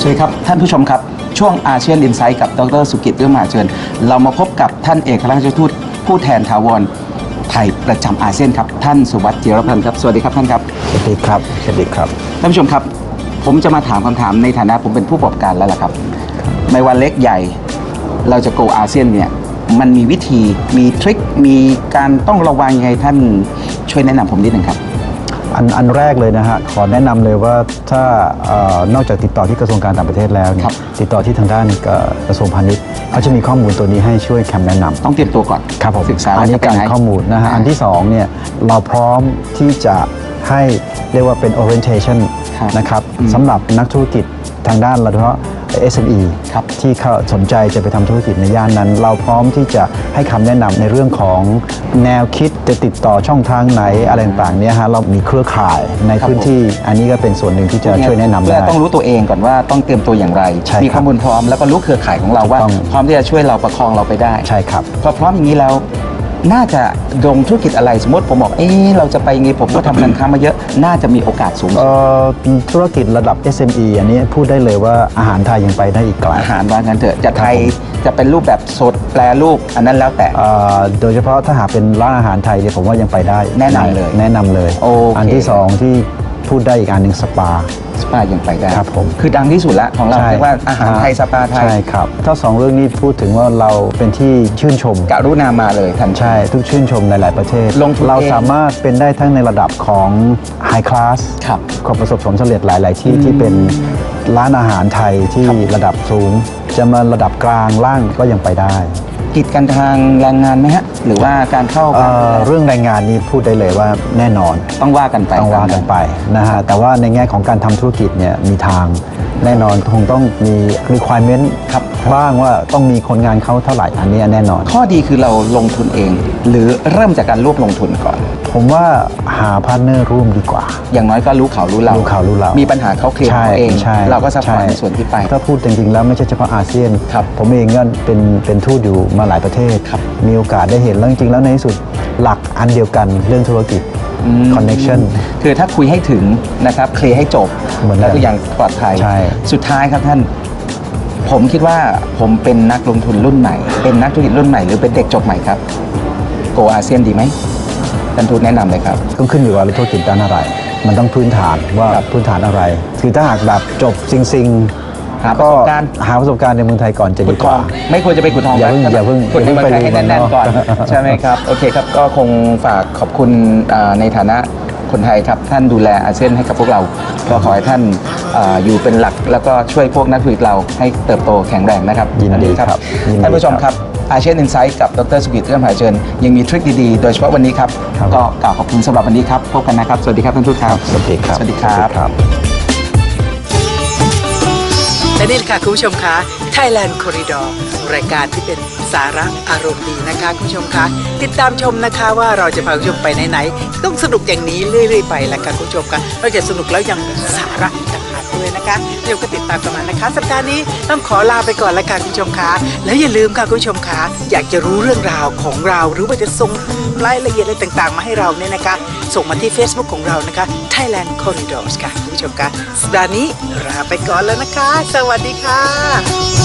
สวัสดีครับ ท่านผู้ชมครับ ช่วงอาเซียนอินไซต์กับดรสุกิตเรื่องมหาเชิญ เรามาพบกับท่านเอกอัครราชทูตผู้แทนถาวรไทยประจำอาเซียนครับท่านสุวัสดิ์เจียรพันธ์ครับสวัสดีครับท่านครับสวัสดีครับสวัสดีครับท่านผู้ชมครับ ผมจะมาถามคำถามในฐานะผมเป็นผู้ประกอบการแล้วล่ะครับไม่ว่าเล็กใหญ่เราจะโกอาเซียนเนี่ยมันมีวิธีมีทริคมีการต้องระวังยังไงท่านช่วยแนะนำผมนิดหนึ่งครับ อันอันแรกเลยนะฮะขอแนะนำเลยว่าถ้าเออนอกจากติดต่อที่กระทรวงการต่างประเทศแล้วเนี่ครัยบติดต่อที่ทางด้านเอ่อกระทรวงพาณิชย์เขาจะมีข้อมูลตัวนี้ให้ช่วยคำแนะนำ ต้องเตรียมตัวก่อนครับผมศึกษาอันนี้จะไปการไหนข้อมูลนะฮะอ่าอันที่สองเนี่ยเราพร้อมที่จะให้เรียกว่าเป็น orientation ครับนะครับอืมสำหรับนักธุรกิจทางด้านโดยเฉพาะ SME ครับที่เขาสนใจจะไปทำธุรกิจในย่านนั้น เราพร้อมที่จะให้คำแนะนำในเรื่องของแนวคิดจะติดต่อช่องทางไหนอะไรต่างๆเนี่ยฮะเรามีเครือข่ายในครับพื้นที่ อันนี้ก็เป็นส่วนหนึ่งที่จะช่วยแนะนำเพื่ได้อต้องรู้ตัวเองก่อนว่าต้องเตรียมตัวอย่างไรใช่ครับมีข้อมูลพร้อมแล้วก็รู้เครือข่ายของเราว่าถูกต้องพร้อมที่จะช่วยเราประคองเราไปได้ใช่ครับพอพร้อมอย่างนี้แล้ว น่าจะลงธุรกิจอะไรสมมติผมบอกเอ๊ะเราจะไปอย่างงี้ผมก็ทำการค้ามาเยอะน่าจะมีโอกาสสูงสุดเอ่อธุรกิจระดับ SME อันนี้พูดได้เลยว่าอาหารไทยยังไปได้อีกไกลอาหารว่างั้นเถอะจะไทยจะเป็นรูปแบบสดแปรรูปอันนั้นแล้วแต่ เอ่อโดยเฉพาะถ้าหากเป็นร้านอาหารไทยเนี่ยผมว่ายังไปได้แนะนำเลยแนะนำเลย โอเค อันที่สองที่พูดได้อีกอันหนึ่งสปา สปายังไปได้ครับผมคือดังที่สุดละของเราเรียกว่าอาหารไทยสปาไทย ใช่ครับถ้าสองเรื่องนี้พูดถึงว่าเราเป็นที่ชื่นชม กรุณามาเลยทันที ใช่ ทุกชื่นชมในหลายประเทศ ลงทุนเราเองสามารถเป็นได้ทั้งในระดับของไฮคลาสครับความประสบผลสำเร็จหลาย ๆ ที่ที่เป็นร้านอาหารไทยที่ระดับสูง จะมาระดับกลางล่างก็ยังไปได้ กิจกันทางแรงงานไหมฮะ หรือว่าการเข้าเอ่อเรื่องแรงงานนี้พูดได้เลยว่าแน่นอน ต้องว่ากันไปต้องว่ากันไปนะฮะแต่ว่าในแง่ของการทำธุรกิจเนี่ยมีทางแน่นอนคงต้องมี requirement ครับบ้างว่าต้องมีคนงานเขาเท่าไหร่อันนี้แน่นอน ข้อดีคือเราลงทุนเอง หรือเริ่มจากการรวบลงทุนก่อน ผมว่าหาพาร์ทเนอร์ร่วมดีกว่า อย่างน้อยก็รู้เขารู้เรารู้เขารู้เรามีปัญหาเขาเคลียร์เขาเอง ใช่เราก็ซัพพอร์ตช่ในส่วนที่ไป ถ้าพูดจริงๆแล้วไม่ใช่เฉพาะอาเซียนครับผมเองก็เป็นเป็นทูตอยู่มาหลายประเทศครับมีโอกาสได้เห็นแล้วจริงๆแล้วในที่สุดหลักอันเดียวกันเรื่องธุรกิจอืม connection คือถ้าคุยให้ถึงนะครับเคลียร์ให้จบเหมือนกันแล้วทุกอย่างปลอดภัยใช่สุดท้ายครับท่านผมคิดว่าผมเป็นนักลงทุนรุ่นใหม่ เป็นนักธุรกิจรุ่นใหม่หรือเป็นเด็กจบใหม่ครับ โกอาเซียนดีไหม ท่านทูตแนะนำเลยครับ ต้องขึ้นอยู่กับธุรกิจด้านอะไร มันต้องพื้นฐานว่าครับพื้นฐานอะไร คือถ้าหากแบบจบซิงซิงหาประก็สบการณ์หาประสบการณ์ในเมืองไทยก่อนจะขุดีดกทอว่างไม่ควรจะไปขุดทองอย่าเพิ่งครับอย่าเพิ่งขุดในเมืองไทยให้อย่าเพิ่งไปแน่นๆก่อนเมืองนอกใช่ไหมครับโอเคครับก็คงฝากขอบคุณอ่าในฐานะคนไทยครับท่านดูแลอาเซียนให้กับพวกเรา ก็ขอให้ท่านอาอยู่เป็นหลัก แล้วก็ช่วยพวกนักธุรกิจเราให้เติบโตแข็งแรงนะครับยินดีอัครับยินดีท่านผู้ชมครับครับ อาเซียนอินไซต์กับดรสุกิตเอื้อมหายเชิญยังมีทริคดีๆ โดยเฉพาะวันนี้ครับครับ ก็กล่าวขอบคุณสำหรับวันนี้ครับ พบกันนะครับ สวัสดีครับท่านทูตครับ สวัสดีครับ สวัสดีครับครับและนี่แหละค่ะคุณผู้ชมคะ Thailand Corridor รายการที่เป็นสาระอารมณ์ดีนะคะคุณผู้ชมคะ ติดตามชมนะคะว่าเราจะพาคุณผู้ชมไปไหนๆต้องสนุกอย่างนี้เรื่อยๆไปละค่ะคุณผู้ชมคะนอกจากสนุกแล้วยังมีสาระอีกต่าง เลยนะคะเดี๋ยวก็ติดตามกันมานะคะ สัปดาห์นี้ต้องขอลาไปก่อนละค่ะคุณผู้ชมคะแล้วอย่าลืมค่ะคุณผู้ชมคะอยากจะรู้เรื่องราวของเรา หรือว่าจะส่งรายละเอียดอะไรต่างๆ มาให้เราเนี่ยนะคะ ส่งมาที่ Facebook ของเรานะคะ Thailand Corridors ค่ะคุณผู้ชมคะสัปดาห์นี้ลาไปก่อนแล้วนะคะ สวัสดีค่ะ